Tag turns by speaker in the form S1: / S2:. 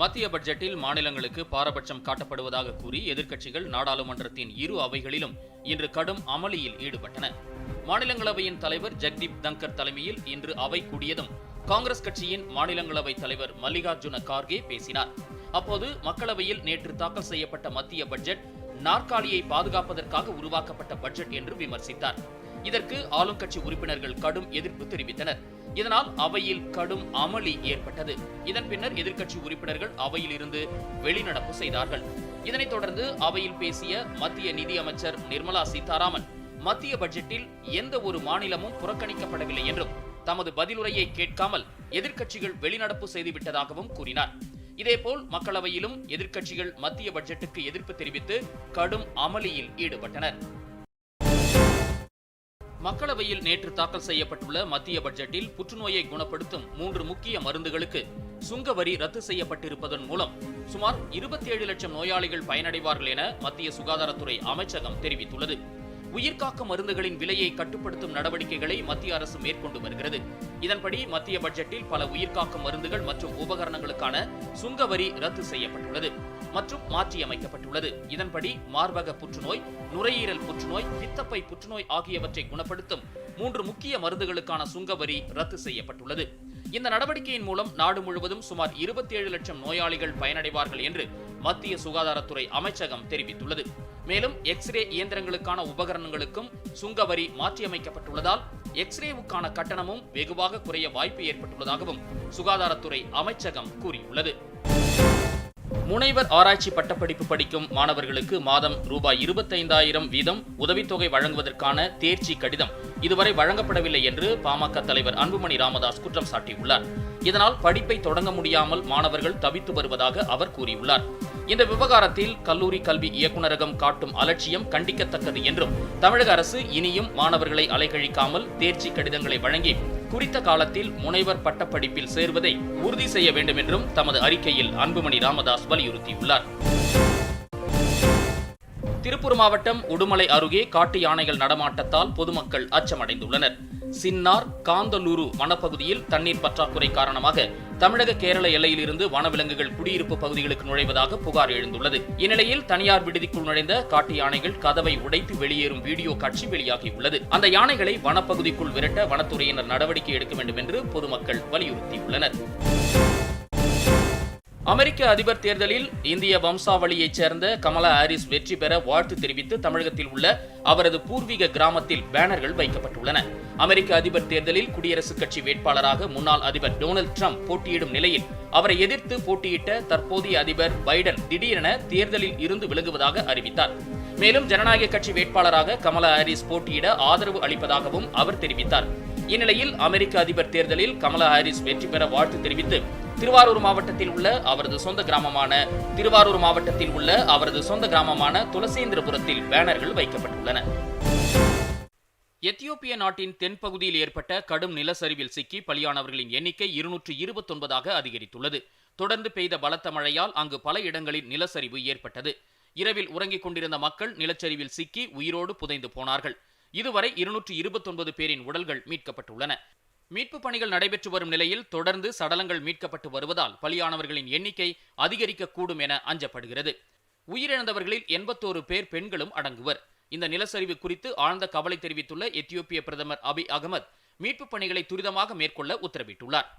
S1: மத்திய பட்ஜெட்டில் மாநிலங்களுக்கு பாரபட்சம் காட்டப்படுவதாக கூறி எதிர்க்கட்சிகள் நாடாளுமன்றத்தின் இரு அவைகளிலும் இன்று கடும் அமளியில் ஈடுபட்டன. மாநிலங்களவையின் தலைவர் ஜெக்தீப் தங்கர் தலைமையில் இன்று அவை கூடியதும் காங்கிரஸ் கட்சியின் மாநிலங்களவை தலைவர் மல்லிகார்ஜுன கார்கே பேசினார். அப்போது மக்களவையில் நேற்று தாக்கல் செய்யப்பட்ட மத்திய பட்ஜெட் நாற்காலியை பாதுகாப்பதற்காக உருவாக்கப்பட்ட பட்ஜெட் என்று விமர்சித்தார். இதற்கு ஆளும் கட்சி உறுப்பினர்கள் கடும் எதிர்ப்பு தெரிவித்தனர். இதனால் அவையில் கடும் அமளி ஏற்பட்டது. இதன் பின்னர் எதிர்க்கட்சி உறுப்பினர்கள் அவையில் இருந்து வெளிநடப்பு செய்தார்கள். இதனைத் தொடர்ந்து அவையில் பேசிய மத்திய நிதியமைச்சர் நிர்மலா சீதாராமன் மத்திய பட்ஜெட்டில் எந்த ஒரு மாநிலமும் புறக்கணிக்கப்படவில்லை என்றும் தமது பதிலுரையை கேட்காமல் எதிர்க்கட்சிகள் வெளிநடப்பு செய்துவிட்டதாகவும் கூறினார். இதேபோல் மக்களவையிலும் எதிர்க்கட்சிகள் மத்திய பட்ஜெட்டுக்கு எதிர்ப்பு தெரிவித்து கடும் அமளியில் ஈடுபட்டனர். மக்களவையில் நேற்று தாக்கல் செய்யப்பட்டுள்ள மத்திய பட்ஜெட்டில் புற்றுநோயை குணப்படுத்தும் மூன்று முக்கிய மருந்துகளுக்கு சுங்க வரி ரத்து செய்யப்பட்டிருப்பதன் மூலம் சுமார் இருபத்தி ஏழு லட்சம் நோயாளிகள் பயனடைவார்கள் என மத்திய சுகாதாரத்துறை அமைச்சகம் தெரிவித்துள்ளது. உயிர்காக்க மருந்துகளின் விலையை கட்டுப்படுத்தும் நடவடிக்கைகளை மத்திய அரசு மேற்கொண்டு வருகிறது. இதன்படி மத்திய பட்ஜெட்டில் பல உயிர்காக்க மருந்துகள் மற்றும் உபகரணங்களுக்கான சுங்க வரி ரத்து செய்யப்பட்டுள்ளது மற்றும் மாற்றியமைக்கப்பட்டுள்ளது. இதன்படி மார்பக புற்றுநோய் நுரையீரல் புற்றுநோய் பித்தப்பை புற்றுநோய் ஆகியவற்றை குணப்படுத்தும் மூன்று முக்கிய மருந்துகளுக்கான சுங்க வரி ரத்து செய்யப்பட்டுள்ளது. இந்த நடவடிக்கையின் மூலம் நாடு முழுவதும் சுமார் இருபத்தி ஏழு லட்சம் நோயாளிகள் பயனடைவார்கள் என்று மத்திய சுகாதாரத்துறை அமைச்சகம் தெரிவித்துள்ளது. மேலும் எக்ஸ்ரே இயந்திரங்களுக்கான உபகரணங்களுக்கும் சுங்க வரி மாற்றியமைக்கப்பட்டுள்ளதால் எக்ஸ்ரேவுக்கான கட்டணமும் வெகுவாக குறைய வாய்ப்பு ஏற்பட்டுள்ளதாகவும் சுகாதாரத்துறை அமைச்சகம் கூறியுள்ளது. முனைவர் ஆராய்ச்சி பட்டப்படிப்பு படிக்கும் மாணவர்களுக்கு மாதம் ரூபாய் இருபத்தைந்தாயிரம் வீதம் உதவித்தொகை வழங்குவதற்கான தேர்ச்சி கடிதம் இதுவரை வழங்கப்படவில்லை என்று பாமக தலைவர் அன்புமணி ராமதாஸ் குற்றம் சாட்டியுள்ளார். இதனால் படிப்பை தொடங்க முடியாமல் மாணவர்கள் தவித்து வருவதாக அவர் கூறியுள்ளார். இந்த விவகாரத்தில் கல்லூரி கல்வி இயக்குநரகம் காட்டும் அலட்சியம் கண்டிக்கத்தக்கது என்றும் தமிழக அரசு இனியும் மாணவர்களை அலைகழிக்காமல் தேர்ச்சி கடிதங்களை வழங்கி குறித்த காலத்தில் முனைவர் பட்டப்படிப்பில் சேர்வதை உறுதி செய்ய வேண்டும் என்றும் தமது அறிக்கையில் அன்புமணி ராமதாஸ் வலியுறுத்தியுள்ளார். திருப்பூர் மாவட்டம் உடுமலை அருகே காட்டு யானைகள் நடமாட்டத்தால் பொதுமக்கள் அச்சமடைந்துள்ளனர். சின்னார் காந்தலூரு வனப்பகுதியில் தண்ணீர் பற்றாக்குறை காரணமாக தமிழக கேரள எல்லையிலிருந்து வனவிலங்குகள் குடியிருப்பு பகுதிகளுக்கு நுழைவதாக புகார் எழுந்துள்ளது. இந்நிலையில் தனியார் விடுதிக்குள் நுழைந்த காட்டு யானைகள் கதவை உடைத்து வெளியேறும் வீடியோ காட்சி வெளியாகியுள்ளது. அந்த யானைகளை வனப்பகுதிக்குள் விரட்ட வனத்துறையினர் நடவடிக்கை எடுக்க வேண்டும் என்று பொதுமக்கள் வலியுறுத்தியுள்ளனர். அமெரிக்க அதிபர் தேர்தலில் இந்திய வம்சாவளியைச் சேர்ந்த கமலா ஹாரிஸ் வெற்றி பெற வாழ்த்து தெரிவித்து தமிழகத்தில் உள்ள அவரது பூர்வீக கிராமத்தில் பேனர்கள் வைக்கப்பட்டுள்ளன. அமெரிக்க அதிபர் தேர்தலில் குடியரசுக் கட்சி வேட்பாளராக முன்னாள் அதிபர் டொனால்டு ட்ரம்ப் போட்டியிடும் நிலையில் அவரை எதிர்த்து போட்டியிட்ட தற்போதைய அதிபர் பைடன் திடீரென தேர்தலில் இருந்து விலகுவதாக அறிவித்தார். மேலும் ஜனநாயக கட்சி வேட்பாளராக கமலா ஹாரிஸ் போட்டியிட ஆதரவு அளிப்பதாகவும் அவர் தெரிவித்தார். இந்நிலையில் அமெரிக்க அதிபர் தேர்தலில் கமலா ஹாரிஸ் வெற்றி பெற வாழ்த்து தெரிவித்து திருவாரூர் மாவட்டத்தில் உள்ள அவரது சொந்த கிராமமான திருவாரூர் மாவட்டத்தில் உள்ள அவரது சொந்த கிராமமான துளசேந்திரபுரத்தில் பேனர்கள் வைக்கப்பட்டுள்ளன. எத்தியோப்பிய நாட்டின் தென்பகுதியில் ஏற்பட்ட கடும் நிலச்சரிவில் சிக்கி பலியானவர்களின் எண்ணிக்கை இருநூற்று இருபத்தொன்பதாக அதிகரித்துள்ளது. தொடர்ந்து பெய்த பலத்த மழையால் அங்கு பல இடங்களில் நிலச்சரிவு ஏற்பட்டது. இரவில் உறங்கிக் கொண்டிருந்த மக்கள் நிலச்சரிவில் சிக்கி உயிரோடு புதைந்து போனார்கள். இதுவரை இருநூற்று இருபத்தொன்பது பேரின் உடல்கள் மீட்கப்பட்டுள்ளன. மீட்பு பணிகள் நடைபெற்று வரும் நிலையில் தொடர்ந்து சடலங்கள் மீட்கப்பட்டு வருவதால் பலியானவர்களின் எண்ணிக்கை அதிகரிக்கக்கூடும் என அஞ்சப்படுகிறது. உயிரிழந்தவர்களில் எண்பத்தோரு பேர் பெண்களும் அடங்குவர். இந்த நிலச்சரிவு குறித்து ஆழ்ந்த கவலை தெரிவித்துள்ள எத்தியோப்பிய பிரதமர் அபி அகமத் மீட்பு பணிகளை துரிதமாக மேற்கொள்ள உத்தரவிட்டுள்ளார்.